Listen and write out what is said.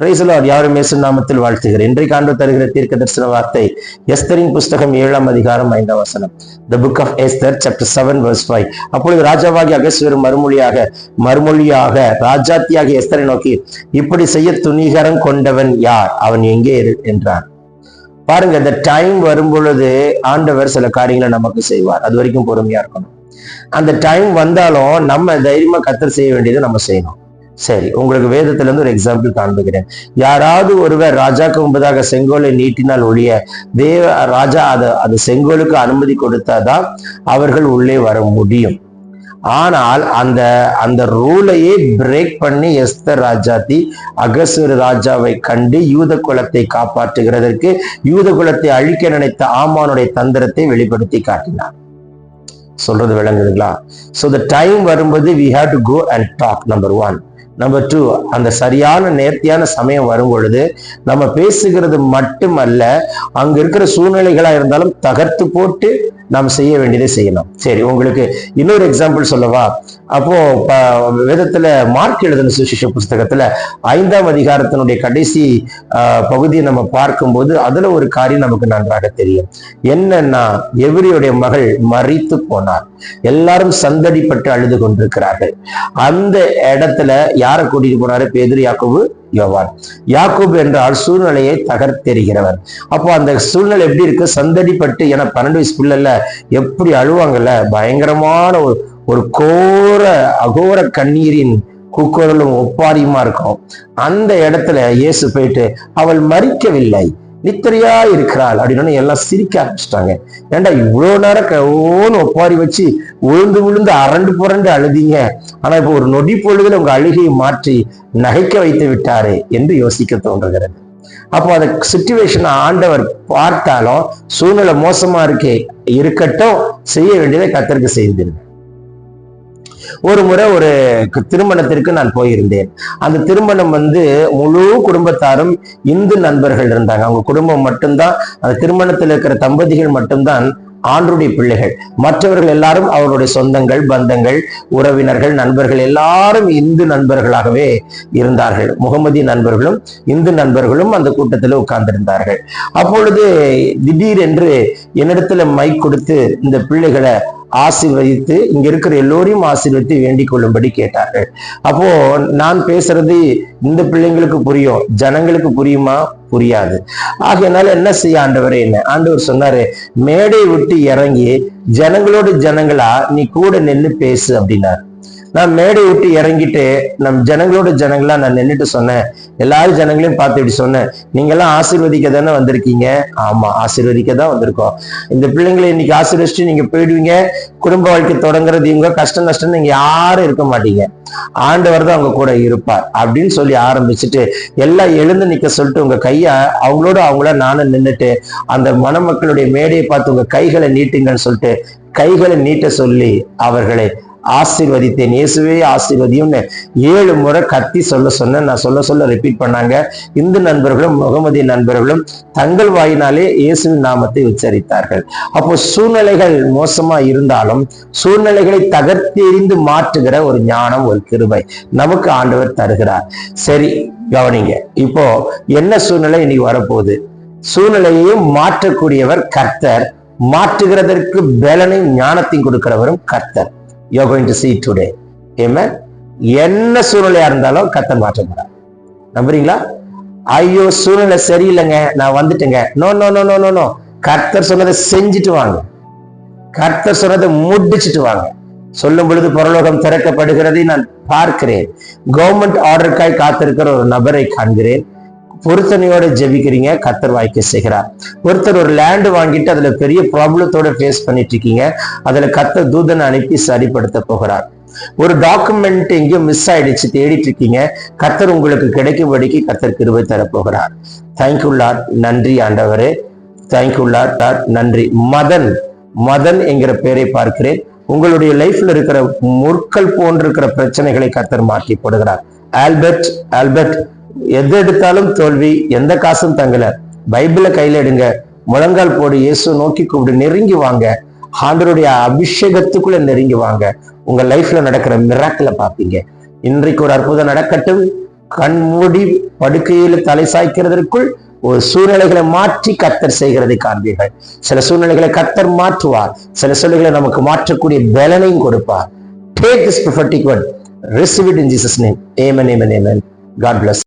Praise the Lord யாரும் இயேசு நாமத்தில் வாழ்த்துகிறேன். இன்றைக்கு ஆண்டு தருகிற தீர்க்க தரிசன வார்த்தை எஸ்தரின் புஸ்தகம் ஏழாம் அதிகாரம் ஐந்தாம் வசனம். The book of Esther chapter seven verse five அப்பொழுது ராஜாவாகி அகஸ்வர் மறுமொழியாக மறுமொழியாக ராஜாத்தியாக எஸ்தரை நோக்கி இப்படி செய்ய துணிகரம் கொண்டவன் யார்? அவன் எங்கே இரு? என்றார். பாருங்க இந்த டைம் வரும் பொழுது ஆண்டவர் சில காரியங்களை நமக்கு செய்வார். அது வரைக்கும் பொறுமையா இருக்கணும். அந்த டைம் வந்தாலும் நம்ம தைரியமா கத்தர் செய்ய வேண்டியதை நம்ம செய்யணும். சரி உங்களுக்கு வேதத்துல இருந்து ஒரு எக்ஸாம்பிள் காண்புகிறேன் யாராவது ஒருவர் ராஜாக்கு முன்பதாக செங்கோலை நீட்டினால் ஒழிய தேவ ராஜா அதை அது செங்கோலுக்கு அனுமதி கொடுத்தாதான் அவர்கள் உள்ளே வர முடியும். ஆனால் அந்த அந்த ரூலையே பிரேக் பண்ணி எஸ்தர் ராஜாத்தி அகசுர ராஜாவை கண்டு யூத குலத்தை காப்பாற்றுகிறதற்கு யூத குலத்தை அழிக்க நினைத்த ஆமானுடைய தந்திரத்தை வெளிப்படுத்தி காட்டினார். சொல்றது விளங்குதுங்களா? ஸோ த டைம் வரும்போது we have to go and talk number one number two அந்த சரியான நேர்த்தியான சமயம் வரும் பொழுது நம்ம பேசுகிறது மட்டுமல்ல அங்க இருக்கிற சூழ்நிலைகளா இருந்தாலும் தகர்த்து போட்டு நாம் செய்ய வேண்டியதை செய்யணும். சரி உங்களுக்கு இன்னொரு எக்ஸாம்பிள் சொல்லவா? அப்போ விதத்துல வேதத்துல மார்க் எழுதின சுசிஷ புஸ்தகத்துல ஐந்தாம் அதிகாரத்தினுடைய கடைசி ஆஹ், பகுதியை நம்ம பார்க்கும்போது அதுல ஒரு காரியம் நமக்கு நன்றாக தெரியும். என்னன்னா எவரியுடைய மகள் மறித்து போனார். எல்லாரும் சந்தடிப்பட்டு அழுது கொண்டிருக்கிறார்கள். அந்த இடத்துல யாரை கூட்டிட்டு போனாரு? பேதுரு யாக்கோபு? யோவான். யாக்கூப் என்றால் சூழ்நிலையை தகர்த்தெறிகிறவர். அப்போ அந்த சூழ்நிலை எப்படி இருக்கு? சந்தடிப்பட்டு என பன்னெண்டு வயசு பிள்ளைல எப்படி அழுவாங்கல்ல? பயங்கரமான ஒரு ஒரு கோர அகோர கண்ணீரின் கூக்குரலும் ஒப்பாரியுமா இருக்கும். அந்த இடத்துல இயேசு போயிட்டு அவள் மறிக்கவில்லை நித்திரையா இருக்கிறாள் அப்படின்னு எல்லாம் சிரிக்க ஆரம்பிச்சிட்டாங்க. ஏன்டா இவ்வளவு நேரம் க- ஓன்னு ஒப்பாரி வச்சு உழுந்து விழுந்து அரண்டு புரண்டு அழுதீங்க. ஆனா இப்போ ஒரு நொடி பொழுதுல உங்க அழுகையை மாற்றி நகைக்க வைத்து விட்டாரே என்று யோசிக்க தோன்றுகிறது. அப்போ அந்த சுச்சுவேஷனை ஆண்டவர் பார்த்தாலும் சூழ்நிலை மோசமா இருக்கே இருக்கட்டும் செய்ய வேண்டியதை கத்தருக்கு செய்திருந்தேன் ஒரு முறை ஒரு திருமணத்திற்கு நான் போயிருந்தேன். அந்த திருமணம் வந்து முழு குடும்பத்தாரும் இந்து நண்பர்கள் இருந்தாங்க. அவங்க குடும்பம் மட்டும்தான் அந்த திருமணத்தில் இருக்கிற தம்பதிகள் மட்டும்தான் ஆண்டுடைய பிள்ளைகள். மற்றவர்கள் எல்லாரும் அவருடைய சொந்தங்கள் பந்தங்கள் உறவினர்கள் நண்பர்கள் எல்லாரும் இந்து நண்பர்களாகவே இருந்தார்கள். முகமதி நண்பர்களும் இந்து நண்பர்களும் அந்த கூட்டத்தில் உட்கார்ந்திருந்தார்கள். அப்பொழுது திடீரென்று என்னிடத்துல மைக் கொடுத்து இந்த பிள்ளைகளை ஆசீர்வதித்து இங்க இருக்கிற எல்லோரையும் ஆசீர்வதித்து வேண்டிக் கொள்ளும்படி கேட்டார்கள். அப்போ நான் பேசுறது இந்த பிள்ளைங்களுக்கு புரியும் ஜனங்களுக்கு புரியுமா? புரியாது. ஆகையனால என்ன செய்ய ஆண்டவரே என்ன? ஆண்டவர் சொன்னாரு மேடை விட்டு இறங்கி ஜனங்களோட ஜனங்களா நீ கூட நின்னு பேசு அப்படின்னாரு. நான் மேடை விட்டு இறங்கிட்டு நம் ஜனங்களோட ஜனங்களா நான் நின்றுட்டு சொன்னேன். எல்லாரும் ஜனங்களையும் பார்த்து இப்படி சொன்னேன். நீங்க எல்லாம் ஆசீர்வதிக்க தானே வந்திருக்கீங்க? ஆமா ஆசீர்வதிக்க தான் வந்திருக்கோம். இந்த பிள்ளைங்களை இன்னைக்கு ஆசீர்வதிச்சுட்டு நீங்க போயிடுவீங்க. குடும்ப வாழ்க்கை தொடங்குறது இவங்க கஷ்டம் நஷ்டம் நீங்க யாரும் இருக்க மாட்டீங்க. ஆண்டவர் தான் அவங்க கூட இருப்பார். அப்படின்னு சொல்லி ஆரம்பிச்சுட்டு எல்லாம் எழுந்து நிக்க சொல்லிட்டு உங்க கைய அவங்களோட அவங்கள நானும் நின்றுட்டு அந்த மணமக்களுடைய மேடையை பார்த்து உங்க கைகளை நீட்டுங்கன்னு சொல்லிட்டு கைகளை நீட்ட சொல்லி அவர்களை ஆசீர்வதித்தேன். இயேசுவே ஆசீர்வதியும்னு ஏழு முறை கத்தி சொல்ல சொன்னேன். நான் சொல்ல சொல்ல ரிப்பீட் பண்ணாங்க. இந்து நண்பர்களும் முகமதிய நண்பர்களும் தங்கள் வாயினாலே இயேசுவின் நாமத்தை உச்சரித்தார்கள். அப்போ சூழ்நிலைகள் மோசமா இருந்தாலும் சூழ்நிலைகளை தகர்த்தெறிந்து மாற்றுகிற ஒரு ஞானம் ஒரு கிருபை நமக்கு ஆண்டவர் தருகிறார். சரி கவனிங்க. இப்போ என்ன சூழ்நிலை இன்னைக்கு வரப்போகுது? சூழ்நிலையையும் மாற்றக்கூடியவர் கர்த்தர். மாற்றுகிறதற்கு பலனையும் ஞானத்தையும் கொடுக்கிறவரும் கர்த்தர். You going to see today Amen? என்ன சூழ்நிலையா இருந்தாலும் கத்த மாற்ற நம்புறீங்களா? ஐயோ சூழ்நிலை சரியில்லைங்க. நான் வந்துட்டேங்க. No no no no no no கர்த்தர் சொன்னதை செஞ்சுட்டு வாங்க. கர்த்தர் சொன்னதை முடிச்சிட்டு வாங்க. சொல்லும் பொழுது பரலோகம் திறக்கப்படுகிறதை நான் பார்க்கிறேன். கவர்மெண்ட் ஆர்டருக்காய் காத்திருக்கிற ஒரு நபரை காண்கிறேன். பொருத்தனையோட ஜெபிக்கிறீங்க கத்தர் வாய்க்க செய்கிறார். ஒருத்தர் ஒரு லேண்ட் வாங்கிட்டு அதுல பெரிய ப்ராப்ளத்தோட ஃபேஸ் பண்ணிட்டு இருக்கீங்க. அதுல கத்தர் தூதனை அனுப்பி சரிப்படுத்த போகிறார். ஒரு டாக்குமெண்ட் எங்கேயோ மிஸ் ஆயிடுச்சு தேடிட்டு இருக்கீங்க. கத்தர் உங்களுக்கு கிடைக்கும்படிக்கு கத்தர் கிருபை தரப்போகிறார் தேங்க்யூ லாட் நன்றி ஆண்டவரே. தேங்க்யூ லார்ட் லார்ட் நன்றி. மதன் மதன் என்கிற பெயரை பார்க்கிறேன். உங்களுடைய லைஃப்ல இருக்கிற முற்கள் போன்றிருக்கிற பிரச்சனைகளை கத்தர் மாற்றி போடுகிறார். ஆல்பர்ட் ஆல்பர்ட் எது எடுத்தாலும் தோல்வி எந்த காசும் தங்கல. பைபிளை கையில எடுங்க. முழங்கால் போடு இயேசு நோக்கி கூப்பிடு நெருங்கி வாங்க. ஆண்டருடைய அபிஷேகத்துக்குள்ள நெருங்கி வாங்க. உங்க லைஃப்ல நடக்கிற மிராக்கிள பாப்பீங்க இன்றைக்கு ஒரு அற்புதம் நடக்கட்டும். கண்மூடி படுக்கையில் தலை சாய்க்கிறதற்குள் ஒரு சூழ்நிலைகளை மாற்றி கத்தர் செய்கிறதை காண்பீர்கள். சில சூழ்நிலைகளை கத்தர் மாற்றுவார். சில சூழ்நிலைகளை நமக்கு மாற்றக்கூடிய பலனையும் கொடுப்பார். Take this prophetic word. Receive it in jesus name. Amen amen amen. God bless.